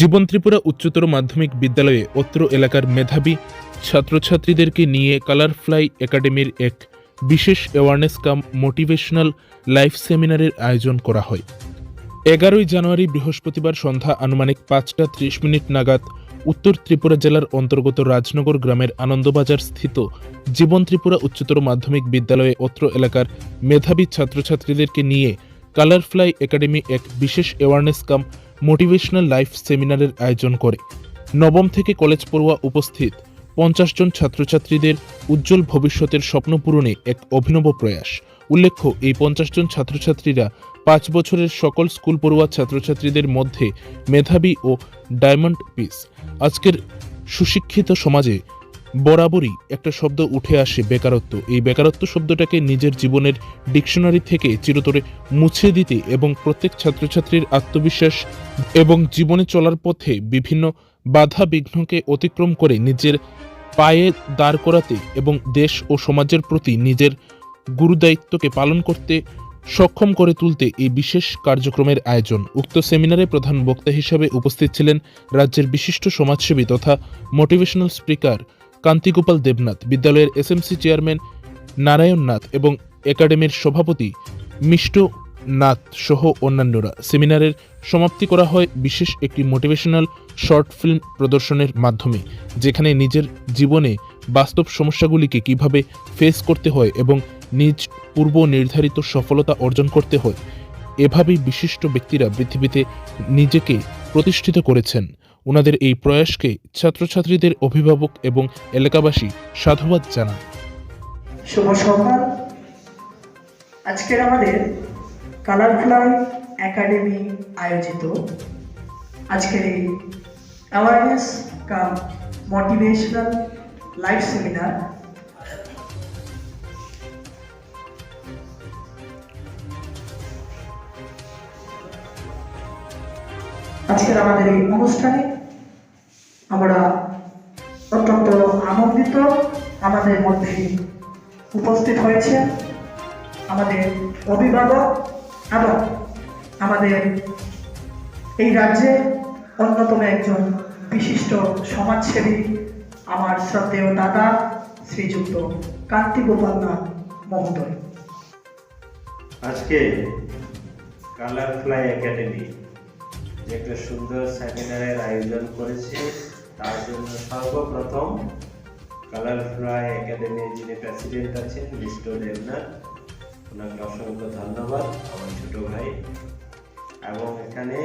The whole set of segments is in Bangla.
জীবন ত্রিপুরা উচ্চতর মাধ্যমিক বিদ্যালয়ে অত্র এলাকার মেধাবী ছাত্রছাত্রীদেরকে নিয়ে কালারফ্লাই একাডেমির এক বিশেষ অ্যাওয়ারনেস কাম মোটিভেশনাল লাইফ সেমিনারের আয়োজন করা হয়। এগারোই জানুয়ারি বৃহস্পতিবার সন্ধ্যা আনুমানিক পাঁচটা ত্রিশ মিনিট নাগাদ উত্তর ত্রিপুরা জেলার অন্তর্গত রাজনগর গ্রামের আনন্দবাজার স্থিত জীবন ত্রিপুরা উচ্চতর মাধ্যমিক বিদ্যালয়ে অত্র এলাকার মেধাবী ছাত্রছাত্রীদেরকে নিয়ে কালারফ্লাই একাডেমি এক বিশেষ অ্যাওয়ারনেস কাম মোটিভেশনাল লাইফ সেমিনারের আয়োজন করে। নবম থেকে কলেজ পড়ুয়া উপস্থিত পঞ্চাশ জন ছাত্রছাত্রীদের উজ্জ্বল ভবিষ্যতের স্বপ্ন পূরণে এক অভিনব প্রয়াস। উল্লেখ্য, এই পঞ্চাশ জন ছাত্রছাত্রীরা পাঁচ বছরের সকল স্কুল পড়ুয়া ছাত্রছাত্রীদের মধ্যে মেধাবী ও ডায়মন্ড পিস। আজকের সুশিক্ষিত সমাজে বরাবরই একটা শব্দ উঠে আসে বেকারত্ব। এই বেকারত্ব শব্দটাকে নিজের জীবনের ডিকশনারি থেকে চিরতরে মুছে দিতে এবং প্রত্যেক ছাত্রছাত্রীর আত্মবিশ্বাস এবং জীবনে চলার পথে বিভিন্ন বাধা বিঘ্নকে অতিক্রম করে নিজের পায়ে দাঁড় করাতে এবং দেশ ও সমাজের প্রতি নিজের গুরুদায়িত্বকে পালন করতে সক্ষম করে তুলতে এই বিশেষ কার্যক্রমের আয়োজন। উক্ত সেমিনারে প্রধান বক্তা হিসাবে উপস্থিত ছিলেন রাজ্যের বিশিষ্ট সমাজসেবী তথা মোটিভেশনাল স্পিকার কান্তিগোপাল দেবনাথ, বিদ্যালয়ের এসএমসি চেয়ারম্যান নারায়ণ নাথ এবং একাডেমির সভাপতি মিষ্ট নাথ সহ অন্যান্যরা। সেমিনারের সমাপ্তি করা হয় বিশেষ একটি মোটিভেশনাল শর্ট ফিল্ম প্রদর্শনের মাধ্যমে, যেখানে নিজের জীবনে বাস্তব সমস্যাগুলিকে কীভাবে ফেস করতে হয় এবং নিজ পূর্ব নির্ধারিত সফলতা অর্জন করতে হয়। এভাবেই বিশিষ্ট ব্যক্তিরা পৃথিবীতে নিজেকে প্রতিষ্ঠিত করেছেন। ওনাদের এই প্রয়াসকে ছাত্রছাত্রীদের অভিভাবক এবং এলাকাবাসী সাধুবাদ জানান। শুভ সকাল। আজকের আমাদের কালারফ্লাই একাডেমি আয়োজিত। আজকের এই awareness cum motivational life seminar আজকের আমাদের এই অনুষ্ঠানে আমরা অত্যন্ত আনন্দিত আমাদের মধ্যে উপস্থিত হয়েছে আমাদের অভিভাবক এবং আমাদের এই রাজ্যে অন্যতম একজন বিশিষ্ট সমাজসেবী আমার শ্রদ্ধেয় দাদা শ্রীযুক্ত কান্তি গোপাল নাথ মহোদয়। আজকে কালার ফ্লাই একাডেমি একটা সুন্দর সেমিনারের আয়োজন করেছে। তার জন্য সর্বপ্রথম কালার ফ্লাই একাডেমির যিনি প্রেসিডেন্ট আছেন, মিস্টার দেবনাথ, ওনাকে অসংখ্য ধন্যবাদ, আমার ছোট ভাই। এবং এখানে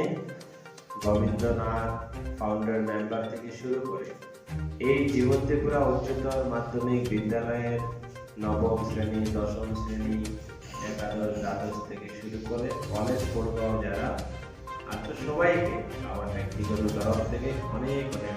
গোবিন্দনাথ ফাউন্ডার মেম্বার থেকে শুরু করে এই জীবন ত্রিপুরা উচ্চতর মাধ্যমিক বিদ্যালয়ের নবম শ্রেণি, দশম শ্রেণি, একাদশ, দ্বাদশ থেকে শুরু করে কলেজ পড়ুয়াও যারা আর তো সবাইকে আমার ব্যক্তিগত তরফ থেকে অনেক অনেক